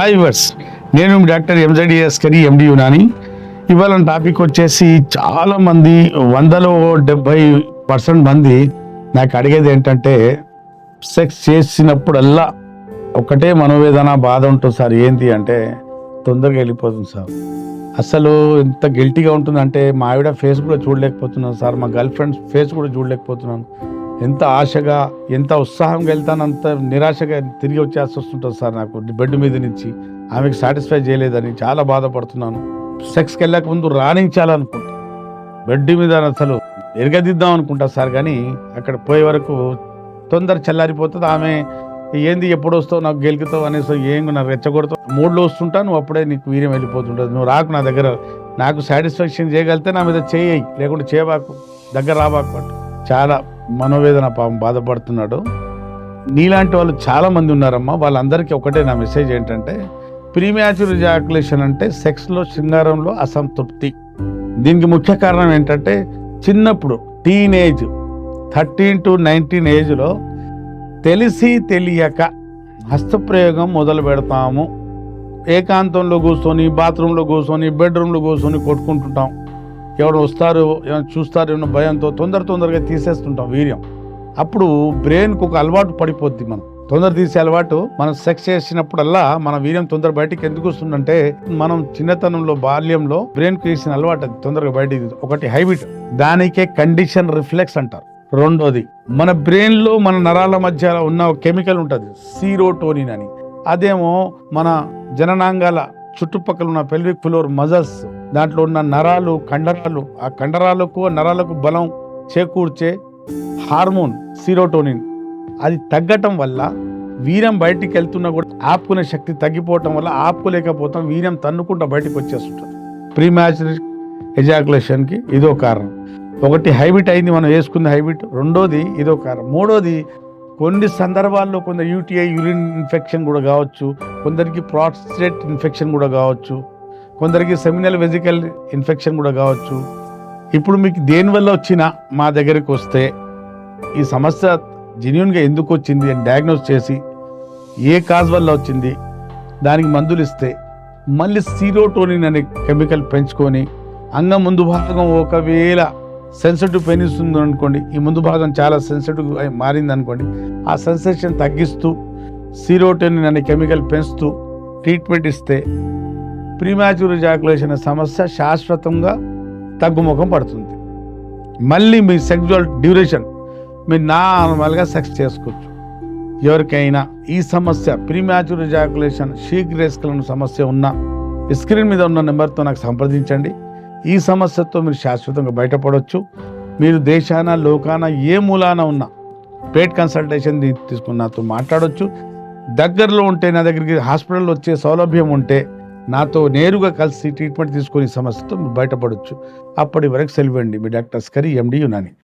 Hi వర్స్ నేను doctor ఎంజడిఎస్ కరి ఎండి యునాని ఇవాళ టాపిక్ వచ్చేసి చాలామంది వందలో డెబ్భై పర్సెంట్ మంది నాకు అడిగేది ఏంటంటే సెక్స్ చేసినప్పుడల్లా ఒకటే మనోవేదన బాధ ఉంటుంది సార్. ఏంటి అంటే తొందరగా వెళ్ళిపోతుంది సార్. అసలు ఎంత గిల్టీగా ఉంటుందంటే మా ఆవిడ ఫేస్ కూడా చూడలేకపోతున్నాను సార్. మా గర్ల్ ఫ్రెండ్స్ ఫేస్ కూడా చూడలేకపోతున్నాను. ఎంత ఆశగా ఎంత ఉత్సాహంగా వెళ్తాను అంత నిరాశగా తిరిగి వచ్చేసి వస్తుంటుంది సార్ నాకు. బెడ్ మీద నుంచి ఆమెకు సాటిస్ఫై చేయలేదని చాలా బాధపడుతున్నాను. సెక్స్కి వెళ్ళక ముందు రాణించాలనుకుంటా. బెడ్ మీద అసలు ఎరగదిద్దాం అనుకుంటా సార్ కానీ అక్కడ పోయే వరకు తొందర చల్లారిపోతుంది. ఆమె ఏంది ఎప్పుడు వస్తావు నాకు గెలుకుతావు అనేసి ఏం నాకు రెచ్చగొడతావు? మూడులో వస్తుంటా నువ్వు అప్పుడే నీకు వీర్యం వెళ్ళిపోతుంటుంది. నువ్వు రాకు నా దగ్గర. నాకు సాటిస్ఫాక్షన్ చేయగలిగితే నా మీద చేయి లేకుంటే చేయబాకు దగ్గర రాబాకు చాలా మనోవేదన పాపం బాధపడుతున్నాడు. నీలాంటి వాళ్ళు చాలామంది ఉన్నారమ్మా. వాళ్ళందరికీ ఒకటే నా మెసేజ్ ఏంటంటే ప్రీమ్యాచుర్ జాకులేషన్ అంటే సెక్స్లో శృంగారంలో అసంతృప్తి. దీనికి ముఖ్య కారణం ఏంటంటే చిన్నప్పుడు టీనేజ్ థర్టీన్ టు నైన్టీన్ ఏజ్లో తెలిసి తెలియక హస్తప్రయోగం మొదలు పెడతాము. ఏకాంతంలో కూర్చొని బాత్రూంలో కూర్చొని బెడ్రూమ్లో కూర్చొని కొట్టుకుంటుంటాం. ఎవరు వస్తారు ఏమైనా చూస్తారు ఏమైనా భయంతో తొందర తొందరగా తీసేస్తుంటాం వీర్యం. అప్పుడు బ్రెయిన్కి ఒక అలవాటు పడిపోద్ది మనం. తొందర తీసే అలవాటు మనం సెక్స్ చేసినప్పుడల్లా మన వీర్యం తొందర బయటికి ఎందుకు వస్తుందంటే మనం చిన్నతనంలో బాల్యంలో బ్రెయిన్ చేసిన అలవాటు అది తొందరగా బయటికి ఒకటి హైబిట్. దానికే కండిషన్ రిఫ్లెక్స్ అంటారు. రెండోది మన బ్రెయిన్లో మన నరాల మధ్య ఉన్న ఒక కెమికల్ ఉంటుంది సీరోటోనిన్ అని. అదేమో మన జననాంగాల చుట్టుపక్కల ఉన్న పెల్విక్ ఫ్లోర్ మజల్స్. దాంట్లో ఉన్న నరాలు కండరాలు ఆ కండరాలకు నరాలకు బలం చేకూర్చే హార్మోన్ సిరోటోనిన్. అది తగ్గటం వల్ల వీర్యం బయటికి వెళ్తున్నా కూడా ఆపుకునే శక్తి తగ్గిపోవటం వల్ల ఆపుకోలేకపోతాం వీర్యం తన్నుకుంటా బయటకు వచ్చేస్తుంటుంది ప్రీ మ్యాచ్ ఎజాకులేషన్కి ఇదో కారణం. ఒకటి హైబిట్ అయింది మనం వేసుకుంది హైబిట్. రెండోది ఇదో కారణం. మూడోది కొన్ని సందర్భాల్లో కొందరు యూటీఐ యూరిన్ ఇన్ఫెక్షన్ కూడా కావచ్చు కొందరికి ప్రాస్టేట్ ఇన్ఫెక్షన్ కూడా కావచ్చు. కొందరికి సెమినల్ వెజికల్ ఇన్ఫెక్షన్ కూడా కావచ్చు. ఇప్పుడు మీకు దేనివల్ల వచ్చినా మా దగ్గరికి వస్తే ఈ సమస్య జెన్యున్గా ఎందుకు వచ్చింది అని డయాగ్నోస్ చేసి ఏ కాజ్ వల్ల వచ్చింది దానికి మందులు ఇస్తే మళ్ళీ సీరోటోనిన్ అనే కెమికల్ పెంచుకొని అంగం ముందు భాగం ఒకవేళ సెన్సిటివ్ పెయిన్ ఇస్తుంది అనుకోండి ఈ ముందు భాగం చాలా సెన్సిటివ్ మారింది అనుకోండి ఆ సెన్సేషన్ తగ్గిస్తూ సీరోటోనిన్ అనే కెమికల్ పెంచుతూ ట్రీట్మెంట్ ఇస్తే ప్రీమాచ్యూర్ జాకులేషన్ సమస్య శాశ్వతంగా తగ్గుముఖం పడుతుంది. మళ్ళీ మీ సెక్జువల్ డ్యూరేషన్ మీరు నార్మల్గా సెక్స్ చేసుకోవచ్చు. ఎవరికైనా ఈ సమస్య ప్రీమాచ్యూర్ జాకులేషన్ శీఘ్రేస్కలన సమస్య ఉన్న స్క్రీన్ మీద ఉన్న నెంబర్తో నాకు సంప్రదించండి. ఈ సమస్యతో మీరు శాశ్వతంగా బయటపడవచ్చు మీరు దేశాన లోకాన ఏ మూలాన ఉన్నా పేట్ కన్సల్టేషన్ తీసుకున్నతో మాట్లాడవచ్చు నాతో దగ్గరలో ఉంటే నా దగ్గరికి హాస్పిటల్ వచ్చే సౌలభ్యం ఉంటే నాతో నేరుగా కలిసి ట్రీట్మెంట్ తీసుకునే సమస్యతో మీరు బయటపడవచ్చు అప్పటి వరకు సెలవండి మీ డాక్టర్ స్కరి ఎండి యునాని